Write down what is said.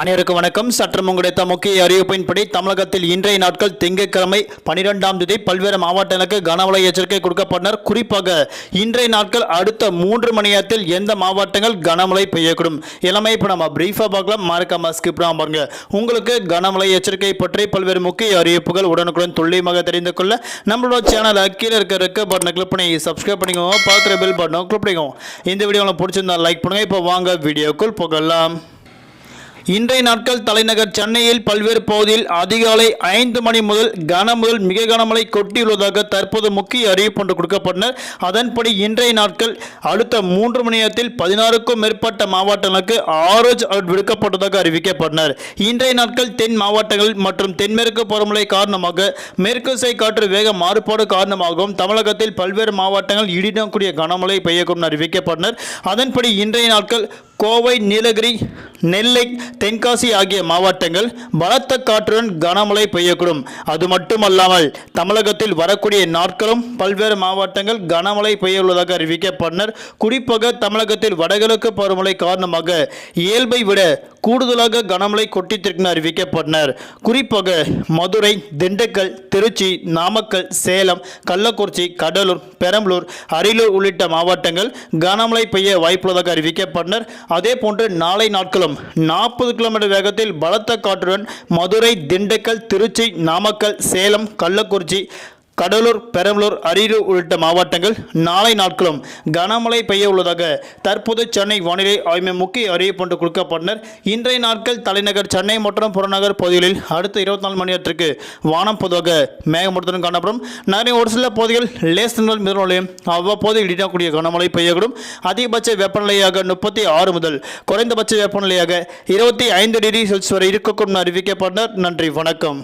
அனைவருக்கும் வணக்கம். சற்றம் கிடைத்த முக்கிய அறிவிப்பின்படி தமிழகத்தில் இன்றைய நாட்கள் திங்கட்கிழமை பனிரெண்டாம் தேதி பல்வேறு மாவட்டங்களுக்கு கனமழை எச்சரிக்கை கொடுக்கப்பட்டனர். குறிப்பாக இன்றைய நாட்கள் அடுத்த மூன்று மணி நேரத்தில் எந்த மாவட்டங்கள் கனமழை பெய்யக்கூடும்? எல்லாமே இப்போ நம்ம பிரீஃபாக பார்க்கலாம். மறக்காம ஸ்கிப் பாருங்க. உங்களுக்கு கனமழை எச்சரிக்கை பற்றி பல்வேறு முக்கிய அறிவிப்புகள் உடனுக்குடன் துல்லியமாக தெரிந்து கொள்ள நம்மளோட சேனலை கீழே இருக்க இருக்க பட்டனை கிளிக் பண்ணி சப்ஸ்கிரைப் பண்ணிக்கோங்க. பார்க்குற பில் பட்டனை கிளிக் பண்ணிக்கோங்க. இந்த வீடியோ உங்களுக்கு பிடிச்சிருந்தா லைக் பண்ணுங்கள் இப்போ வாங்க வீடியோக்குள் போகலாம். இன்றைய நாட்கள் தலைநகர் சென்னையில் பல்வேறு பகுதியில் அதிகாலை ஐந்து மணி முதல் கன முதல் மிக கனமழை கொட்டியுள்ளதாக தற்போது முக்கிய அறிவிப்பு ஒன்று கொடுக்கப்பட்டனர் அதன்படி இன்றைய நாட்கள் அடுத்த மூன்று மணி நேரத்தில் பதினாறுக்கும் மேற்பட்ட மாவட்டங்களுக்கு ஆரோஜ் அலர்ட் விடுக்கப்பட்டதாக அறிவிக்கப்பட்டனர். இன்றைய நாட்கள் தென் மாவட்டங்கள் மற்றும் தென்மேற்கு பருவமழை காரணமாக மேற்கு சை காற்று வேக மாறுபாடு காரணமாகவும் தமிழகத்தில் பல்வேறு மாவட்டங்கள் இடிடக்கூடிய கனமழை பெய்யக்கூடும் அறிவிக்கப்பட்டனர். அதன்படி இன்றைய நாட்கள் கோவை நீலகிரி நெல்லை தென்காசி ஆகிய மாவட்டங்கள் பலத்த காற்றுடன் கனமழை பெய்யக்கூடும். அது மட்டுமல்லாமல் தமிழகத்தில் வரக்கூடிய நாட்களும் பல்வேறு மாவட்டங்கள் கனமழை பெய்ய உள்ளதாக அறிவிக்கப்பட்டனர் குறிப்பாக தமிழகத்தில் வடகிழக்கு பருவமழை காரணமாக இயல்பை விட கூடுதலாக கனமழை கொட்டித்திருக்கும் அறிவிக்கப்பட்டனர் குறிப்பாக மதுரை திண்டுக்கல் திருச்சி நாமக்கல் சேலம் கள்ளக்குறிச்சி கடலூர் பெரம்பலூர் அரியலூர் உள்ளிட்ட மாவட்டங்கள் கனமழை பெய்ய வாய்ப்புள்ளதாக அறிவிக்கப்பட்டனர் அதே போன்று நாளை நாட்களும் நாற்பது கிலோமீட்டர் வேகத்தில் பலத்த காற்றுடன் மதுரை திண்டுக்கல் திருச்சி நாமக்கல் சேலம் கள்ளக்குறிச்சி கடலூர் பெரம்பலூர் அரியலூர் உள்ளிட்ட மாவட்டங்கள் நாளை நாட்களும் கனமழை பெய்ய உள்ளதாக தற்போது சென்னை வானிலை ஆய்வு முக்கிய அறிவிப்பு கொடுக்கப்பட்டனர். இன்றைய நாட்கள் தலைநகர் சென்னை மற்றும் புறநகர் பகுதிகளில் அடுத்த இருபத்தி நாலு மணி நேரத்திற்கு வானம் பொதுவாக மேகமூட்டத்துடன் காணப்படும். நகரின் ஒரு சில பகுதிகள் லேசங்கள் மிதநிலையும் அவ்வப்போது இடிக்கக்கூடிய கனமழை பெய்யக்கூடும். அதிகபட்ச வெப்பநிலையாக முப்பத்தி ஆறு முதல் குறைந்தபட்ச வெப்பநிலையாக இருபத்தி ஐந்து டிகிரி செல்சியஸ் வரை இருக்கக்கூடும் அறிவிக்கப்பட்டனர். நன்றி வணக்கம்.